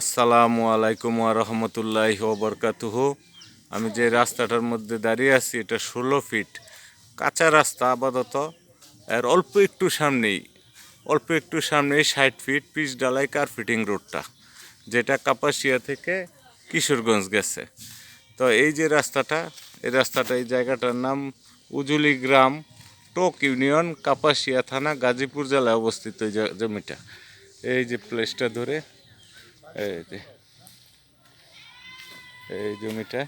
আসসালামু আলাইকুম রহমতুল্লাহ বরকাতুহ। আমি যে রাস্তাটার মধ্যে দাঁড়িয়ে আছি, এটা ষোলো ফিট কাঁচা রাস্তা আপাতত। আর অল্প একটু সামনেই, অল্প একটু সামনেই ষাট ফিট পিচ ডালাই কার্পেটিং রোডটা, যেটা কাপাসিয়া থেকে কিশোরগঞ্জ গেছে। তো এই যে রাস্তাটা, এই রাস্তাটা, এই জায়গাটার নাম উজুলি গ্রাম, টোক ইউনিয়ন, কাপাসিয়া থানা, গাজীপুর জেলায় অবস্থিত জমিটা। এই যে প্লেসটা ধরে এই এই জমিটা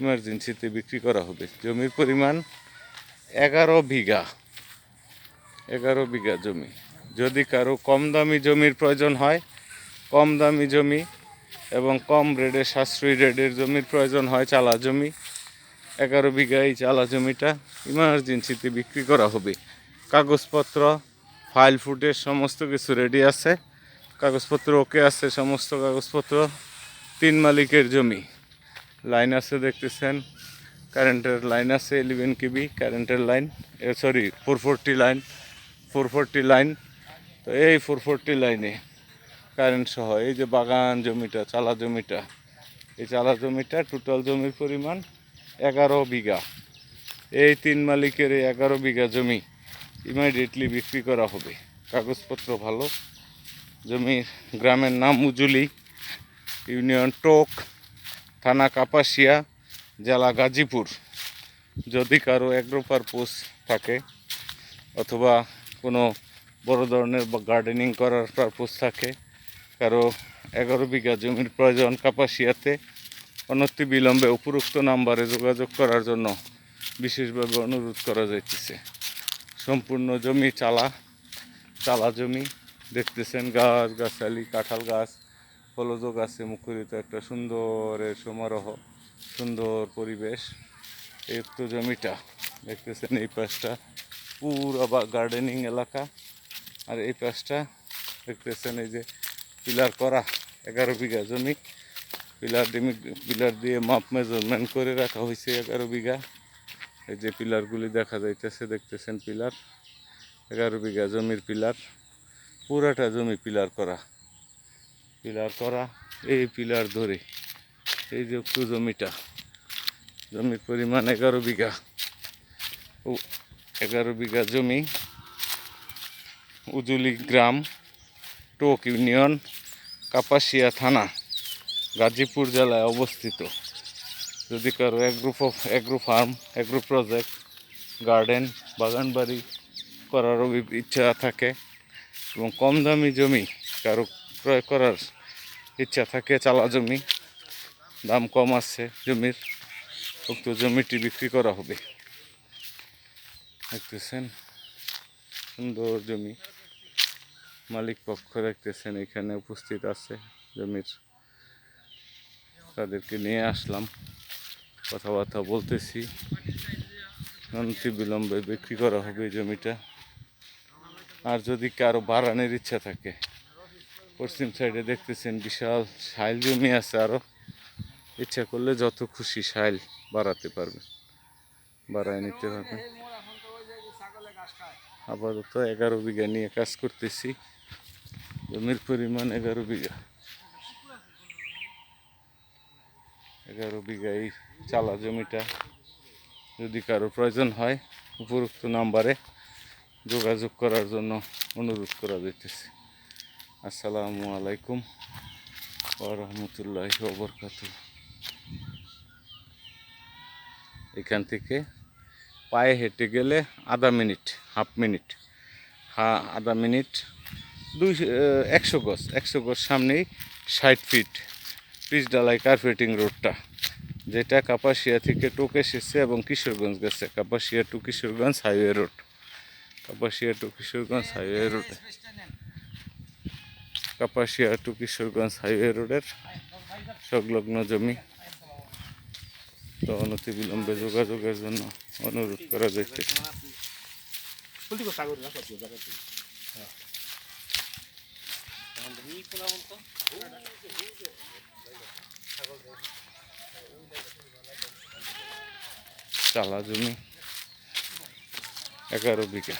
ইমার্জেন্সিতে বিক্রি করা হবে। জমির পরিমাণ এগারো বিঘা এগারো বিঘা জমি। যদি কারও কম দামি জমির প্রয়োজন হয়, কম দামি জমি এবং কম রেডের সাশ্রয়ী রেডের জমির প্রয়োজন হয় চালা জমি, এগারো বিঘা এই চালা জমিটা ইমার্জেন্সিতে বিক্রি করা হবে। কাগজপত্র ফাইল ফুটেজ সমস্ত কিছু রেডি আছে। কাগজপত্র ওকে আছে, সমস্ত কাগজপত্র। তিন মালিকের জমি। লাইন আছে দেখতেছেন। কারেন্টের লাইন আছে ইলেভেন কেবি, কারেন্টের line. Sorry four forty line four forty line তো এই ফোর ফোরটি লাইনে কারেন্ট সহ, এই যে বাগান জমিটা, চালা জমিটা, এই চালা জমিটা টোটাল জমির পরিমাণ এগারো বিঘা। এই তিন মালিকের এই এগারো বিঘা জমি ইমিডিয়েটলি বিক্রি করা হবে। কাগজপত্র ভালো। জমির গ্রামের নাম উজুলি, ইউনিয়ন টোক, থানা কাপাসিয়া, জেলা গাজীপুর। যদি কারও অ্যাগ্রো পারপোজ থাকে অথবা কোনো বড় ধরনের গার্ডেনিং করার পারপোজ থাকে, কারও এগারো বিঘা জমির প্রয়োজন কাপাসিয়াতে, অনতি বিলম্বে উপরোক্ত নাম্বারে যোগাযোগ করার জন্য বিশেষভাবে অনুরোধ করা যাইতেছে। সম্পূর্ণ জমি চালা চালা জমি দেখতেছেন গাছ, গাছালি, কাঁঠাল গাছ ফলজ গাছে মুখরিত একটা সুন্দরের সমারোহ, সুন্দর পরিবেশ। তো জমিটা, দেখতেছেন এই পাশটা, পুরো বা গার্ডেনিং এলাকা। আর এই পাশটা, দেখতেছেন এই যে পিলার করা, এগারো বিঘা জমি। পিলার ডিমি পিলার দিয়ে মাপ মেজারমেন্ট করে রাখা হয়েছে এগারো বিঘা। এই যে পিলারগুলি দেখা যাইতেছে, দেখতেছেন পিলার। এগারো বিঘা জমির পিলার। পুরাটা জমি পিলার করা। পিলার করা, এই পিলার ধরে, এই যে একটু জমিটা, জমির পরিমাণ এগারো বিঘা। ও, এগারো বিঘা জমি, উজুলি গ্রাম, টোক ইউনিয়ন, কাপাসিয়া থানা, গাজীপুর জেলায় অবস্থিত। যদি কারও agro agro farm agro project, garden বাগান বাড়ি করার অভি- ইচ্ছা থাকে এবং কম দামি জমি কারও ক্রয় করার ইচ্ছা থাকে, চালা জমি। দাম কম আছে জমির। উক্ত জমিটি বিক্রি করা হবে। দেখতেছেন, সুন্দর জমি। মালিক পক্ষ দেখতেছেন, এখানে উপস্থিত আছে জমির। তাদেরকে নিয়ে আসলাম। কথাবার্তা বলতেছি। অনতি বিলম্বে বিক্রি করা হবে জমিটা। আর যদি কারও বাড়ানোর ইচ্ছা থাকে, পশ্চিম সাইডে দেখতেছেন বিশাল সাইল জমি আছে আরও ইচ্ছা করলে যত খুশি সাইল বাড়াতে পারবে বাড়ায় নিতে পারবে আপাতত এগারো বিঘা নিয়ে কাজ করতেছি। জমির পরিমাণ এগারো বিঘা। এগারো বিঘা এই চালা জমিটা যদি কারও প্রয়োজন হয়, উপরোক্ত নাম্বারে যোগাযোগ করার জন্য অনুরোধ করা যাইতেছে। আসসালামু আলাইকুম ওরহমতুল্লাহ বরকাত এখান থেকে পায়ে হেঁটে গেলে আধা মিনিট, হাফ মিনিট। হ্যাঁ আধা মিনিট, দুই একশো গজ একশো গজ সামনেই ষাট ফিট পিচ ডালাই কার্পেটিং রোডটা, যেটা কাপাসিয়া থেকে টোক এসেছে এবং কিশোরগঞ্জ গেছে, Kapasia to Kishoreganj highway road. Kapasia to Kishoreganj highway road Kapasia to Kishoreganj highway রোডের সংলগ্ন জমি। তো অনতি বিলম্বে যোগাযোগের জন্য অনুরোধ করা sí. চালা জমি, এগারো বিঘা।